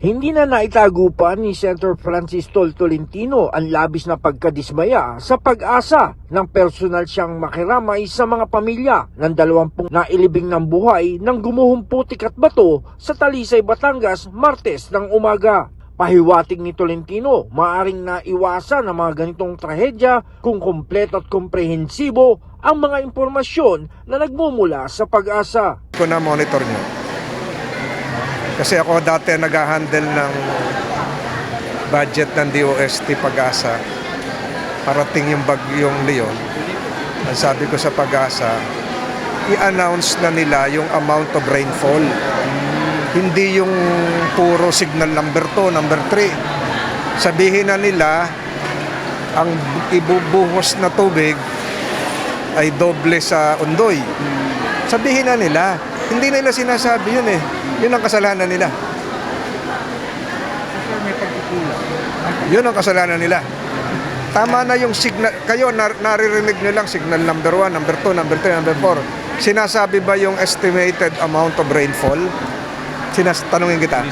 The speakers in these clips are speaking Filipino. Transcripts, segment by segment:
Hindi na naitago pa ni Senator Francis Tol Tolentino ang labis na pagkadismaya sa pag-asa ng personal siyang makiramay sa mga pamilya ng dalawampung nailibing ng buhay ng gumuhong putik at bato sa Talisay, Batangas, Martes ng umaga. Pahiwatig ni Tolentino, maaring naiwasan ang mga ganitong trahedya kung kompleto at komprehensibo ang mga impormasyon na nagmumula sa pag-asa. ko na monitor nyo. Kasi ako dati nag-handle ng budget ng DOST Pag-asa. Parating yung bagyong Leon. Ang sabi ko sa Pag-asa, i-announce na nila yung amount of rainfall. Hindi yung puro signal number 2, number 3. Sabihin na nila, ang ibubuhos na tubig ay doble sa undoy. Sabihin na nila. Hindi nila sinasabi yun eh. Yun ang kasalanan nila. Yun ang kasalanan nila. Tama na yung signal. Kayo, nar- naririnig nyo lang signal number 1, number 2, number 3, number 4. Sinasabi ba yung estimated amount of rainfall? Sinas tanungin kita.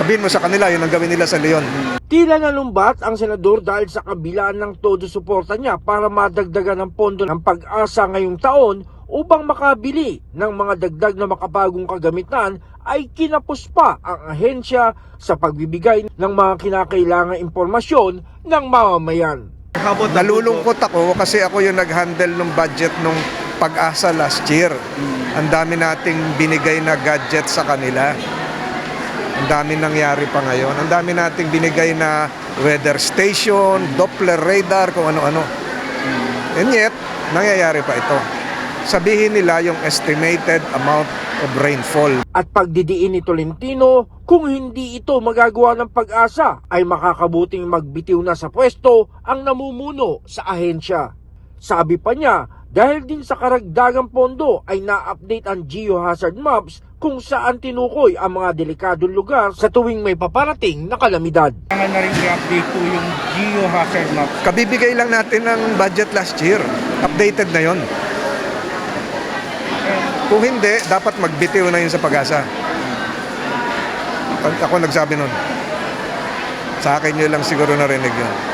Sabihin mo sa kanila, yun ang gawin nila sa Leon. Tila nalumbat ang senador dahil sa kabilaan ng todo suporta niya para madagdagan ng pondo ng pag-asa ngayong taon upang makabili ng mga dagdag na makabagong kagamitan ay kinapos pa ang ahensya sa pagbibigay ng mga kinakailangang impormasyon ng mamamayan. Nalulungkot ako kasi ako yung nag-handle ng budget nung pag-asa last year. Ang dami nating binigay na gadget sa kanila. Ang dami nangyari pa ngayon. Ang dami nating binigay na weather station, Doppler radar, kung ano-ano. And yet, nangyayari pa ito. Sabihin nila yung estimated amount of rainfall. At pagdidiin ni Tolentino, kung hindi ito magagawa ng pag-asa, ay makakabuting magbitiw na sa pwesto ang namumuno sa ahensya. Sabi pa niya, dahil din sa karagdagang pondo ay na-update ang geohazard maps kung saan tinukoy ang mga delikadong lugar sa tuwing may paparating na kalamidad. Kailangan na rin i-update po yung geohazard map. Kabibigay lang natin ng budget last year. Updated na yon. Kung hindi, dapat magbitiw na yun sa pag-asa. Pag ako nagsabi nun. Sa akin nyo lang siguro narinig yun.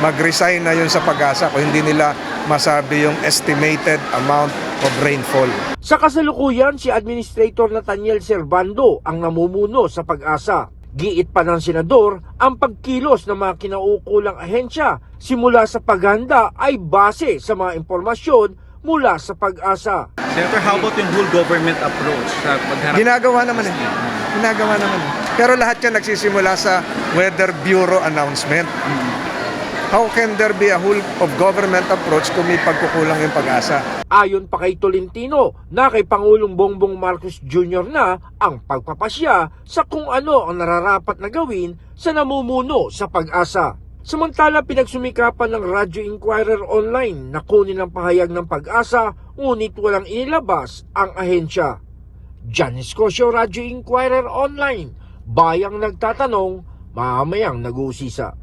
Mag-resign na yun sa pag-asa kung hindi nila masabi yung estimated amount of rainfall. Sa kasalukuyan, si Administrator Nathaniel Servando ang namumuno sa pag-asa. Giit pa ng senador, ang pagkilos ng mga kinaukulang ahensya simula sa paghanda ay base sa mga impormasyon mula sa pag-asa. Senator, how about yung whole government approach sa pagharap? Ginagawa naman eh. Ginagawa naman eh. Pero lahat yan nagsisimula sa Weather Bureau announcement. How can there be a whole of government approach kung may pagkukulang yung pag-asa? Ayon pa kay Tolentino na kay Pangulong Bongbong Marcos Jr. na ang pagpapasya sa kung ano ang nararapat na gawin sa namumuno sa pag-asa. Samantala pinagsumikapan ng Radyo Inquirer Online na kunin ang pahayag ng pag-asa ngunit walang inilabas ang ahensya. Jan Escosio, Radyo Inquirer Online, bayang nagtatanong, mamayang nag-uusisa.